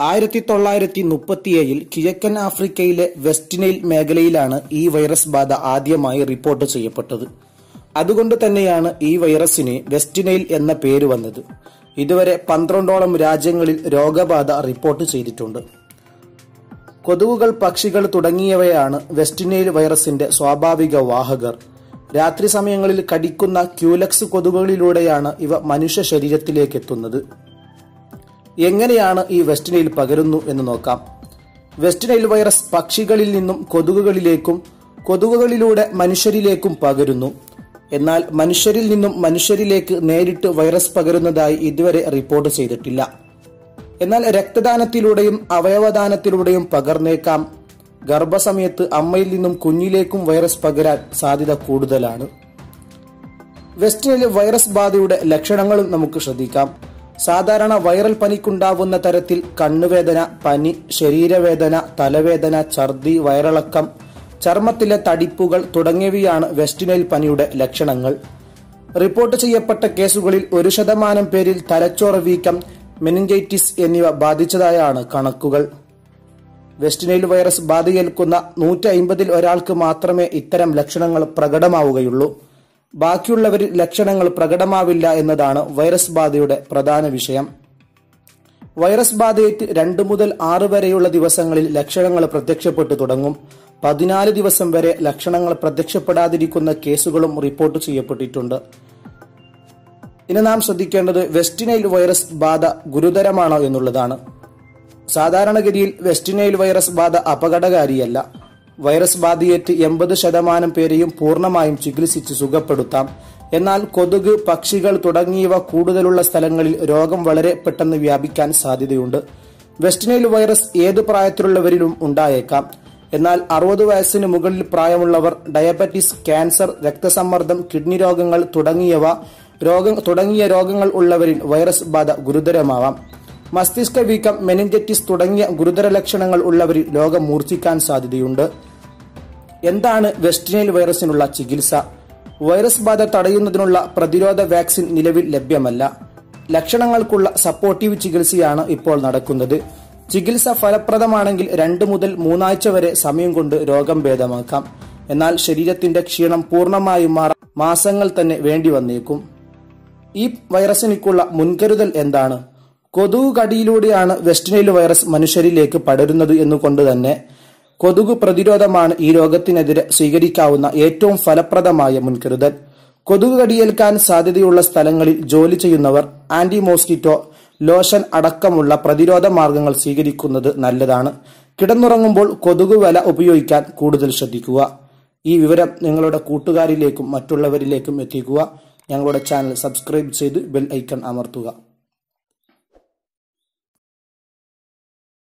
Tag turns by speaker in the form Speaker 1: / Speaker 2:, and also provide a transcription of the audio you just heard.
Speaker 1: ആയിരത്തി തൊള്ളായിരത്തി മുപ്പത്തിയേഴിൽ കിഴക്കൻ ആഫ്രിക്കയിലെ വെസ്റ്റ് നൈൽ മേഖലയിലാണ് ഈ വൈറസ് ബാധ ആദ്യമായി റിപ്പോർട്ട് ചെയ്യപ്പെട്ടത്. അതുകൊണ്ട് തന്നെയാണ് ഈ വൈറസിന് വെസ്റ്റ് നൈൽ എന്ന പേര് വന്നത്. ഇതുവരെ പന്ത്രണ്ടോളം രാജ്യങ്ങളിൽ രോഗബാധ റിപ്പോർട്ട് ചെയ്തിട്ടുണ്ട്. കൊതുകുകൾ പക്ഷികൾ തുടങ്ങിയവയാണ് വെസ്റ്റ് നൈൽ വൈറസിന്റെ സ്വാഭാവിക വാഹകർ. രാത്രി സമയങ്ങളിൽ കടിക്കുന്ന ക്യൂലക്സ് കൊതുകുകളിലൂടെയാണ് ഇവ മനുഷ്യ ശരീരത്തിലേക്ക് എത്തുന്നത് എങ്ങനെയാണ് ഈ വെസ്റ്റ് നൈൽ പകരുന്നു എന്ന് നോക്കാം. വെസ്റ്റ് നൈൽ വൈറസ് പക്ഷികളിൽ നിന്നും കൊതുകുകളിലേക്കും കൊതുകുകളിലൂടെ മനുഷ്യരിലേക്കും പകരുന്നു. എന്നാൽ മനുഷ്യരിൽ നിന്നും മനുഷ്യരിലേക്ക് നേരിട്ട് വൈറസ് പകരുന്നതായി ഇതുവരെ റിപ്പോർട്ട് ചെയ്തിട്ടില്ല. എന്നാൽ രക്തദാനത്തിലൂടെയും അവയവദാനത്തിലൂടെയും പകർന്നേക്കാം. ഗർഭസമയത്ത് അമ്മയിൽ നിന്നും കുഞ്ഞിലേക്കും വൈറസ് പകരാൻ സാധ്യത കൂടുതലാണ്. വെസ്റ്റിനിലെ വൈറസ് ബാധയുടെ ലക്ഷണങ്ങളും നമുക്ക് ശ്രദ്ധിക്കാം. സാധാരണ വൈറൽ പനിക്കുണ്ടാവുന്ന തരത്തിൽ കണ്ണുവേദന പനി ശരീരവേദന തലവേദന ഛർദി വയറിളക്കം ചർമ്മത്തിലെ തടിപ്പുകൾ തുടങ്ങിയവയാണ് വെസ്റ്റിനൈൽ പനിയുടെ ലക്ഷണങ്ങൾ. റിപ്പോർട്ട് ചെയ്യപ്പെട്ട കേസുകളിൽ ഒരു ശതമാനം പേരിൽ തലച്ചോറ് വീക്കം മെനിഞ്ചൈറ്റിസ് എന്നിവ ബാധിച്ചതായാണ് കണക്കുകൾ. വെസ്റ്റിനൈൽ വൈറസ് ബാധയേൽക്കുന്ന നൂറ്റി അമ്പതിൽ ഒരാൾക്ക് മാത്രമേ ഇത്തരം ലക്ഷണങ്ങൾ പ്രകടമാവുകയുള്ളൂ. ബാക്കിയുള്ളവരിൽ ലക്ഷണങ്ങൾ പ്രകടമാവില്ല എന്നതാണ് വൈറസ് ബാധയുടെ പ്രധാന വിഷയം. വൈറസ് ബാധയേറ്റ് രണ്ട് മുതൽ ആറ് വരെയുള്ള ദിവസങ്ങളിൽ ലക്ഷണങ്ങൾ പ്രത്യക്ഷപ്പെട്ടു തുടങ്ങും. പതിനാല് ദിവസം വരെ ലക്ഷണങ്ങൾ പ്രത്യക്ഷപ്പെടാതിരിക്കുന്ന കേസുകളും റിപ്പോർട്ട് ചെയ്യപ്പെട്ടിട്ടുണ്ട്. ഇനി നാം ശ്രദ്ധിക്കേണ്ടത് വെസ്റ്റിനൈൽ വൈറസ് ബാധ ഗുരുതരമാണോ എന്നുള്ളതാണ്. സാധാരണഗതിയിൽ വെസ്റ്റിനൈൽ വൈറസ് ബാധ അപകടകാരിയല്ല. വൈറസ് ബാധയേറ്റ് എൺപത് ശതമാനം പേരെയും പൂർണമായും ചികിത്സിച്ച് സുഖപ്പെടുത്താം. എന്നാൽ കൊതുക് പക്ഷികൾ തുടങ്ങിയവ കൂടുതലുള്ള സ്ഥലങ്ങളിൽ രോഗം വളരെ പെട്ടെന്ന് വ്യാപിക്കാൻ സാധ്യതയുണ്ട്. വെസ്റ്റ് നൈൽ വൈറസ് ഏത് പ്രായത്തിലുള്ളവരിലും ഉണ്ടായേക്കാം. എന്നാൽ അറുപത് വയസ്സിന് മുകളിൽ പ്രായമുള്ളവർ ഡയബറ്റിസ് ക്യാൻസർ രക്തസമ്മർദ്ദം കിഡ്നി രോഗങ്ങൾ തുടങ്ങിയവ രോഗം തുടങ്ങിയ രോഗങ്ങൾ ഉള്ളവരിൽ വൈറസ് ബാധ ഗുരുതരമാവാം. മസ്തിഷ്ക വീക്കം മെനിഞ്ചറ്റിസ് തുടങ്ങിയ ഗുരുതര ലക്ഷണങ്ങൾ ഉള്ളവരിൽ രോഗം മൂർച്ഛിക്കാൻ സാധ്യതയുണ്ട്. എന്താണ് വെസ്റ്റിനൈൽ വൈറസിനുള്ള ചികിത്സ? വൈറസ് ബാധ തടയുന്നതിനുള്ള പ്രതിരോധ വാക്സിൻ നിലവിൽ ലഭ്യമല്ല. ലക്ഷണങ്ങൾക്കുള്ള സപ്പോർട്ടീവ് ചികിത്സയാണ് ഇപ്പോൾ നടക്കുന്നത്. ചികിത്സ ഫലപ്രദമാണെങ്കിൽ രണ്ട് മുതൽ മൂന്നാഴ്ച വരെ സമയം കൊണ്ട് രോഗം ഭേദമാക്കാം. എന്നാൽ ശരീരത്തിന്റെ ക്ഷീണം പൂർണമായും മാറാൻ മാസങ്ങൾ തന്നെ വേണ്ടി വന്നേക്കും. ഈ വൈറസിനുള്ള മുൻകരുതൽ എന്താണ്? കൊതുക് വെസ്റ്റിനൈൽ വൈറസ് മനുഷ്യരിലേക്ക് പടരുന്നത് എന്നുകൊണ്ട് തന്നെ കൊതുക് പ്രതിരോധമാണ് ഈ രോഗത്തിനെതിരെ സ്വീകരിക്കാവുന്ന ഏറ്റവും ഫലപ്രദമായ മുൻകരുതൽ. കൊതുക് കടിയേൽക്കാൻ സാധ്യതയുള്ള സ്ഥലങ്ങളിൽ ജോലി ചെയ്യുന്നവർ ആന്റി മോസ്കിറ്റോ ലോഷൻ അടക്കമുള്ള പ്രതിരോധ മാർഗങ്ങൾ സ്വീകരിക്കുന്നത് നല്ലതാണ്. കിടന്നുറങ്ങുമ്പോൾ കൊതുക് വല ഉപയോഗിക്കാൻ കൂടുതൽ ശ്രദ്ധിക്കുക. ഈ വിവരം നിങ്ങളുടെ കൂട്ടുകാരിലേക്കും മറ്റുള്ളവരിലേക്കും എത്തിക്കുക. ഞങ്ങളുടെ ചാനൽ സബ്സ്ക്രൈബ് ചെയ്ത് ബെൽ ഐക്കൺ അമർത്തുക.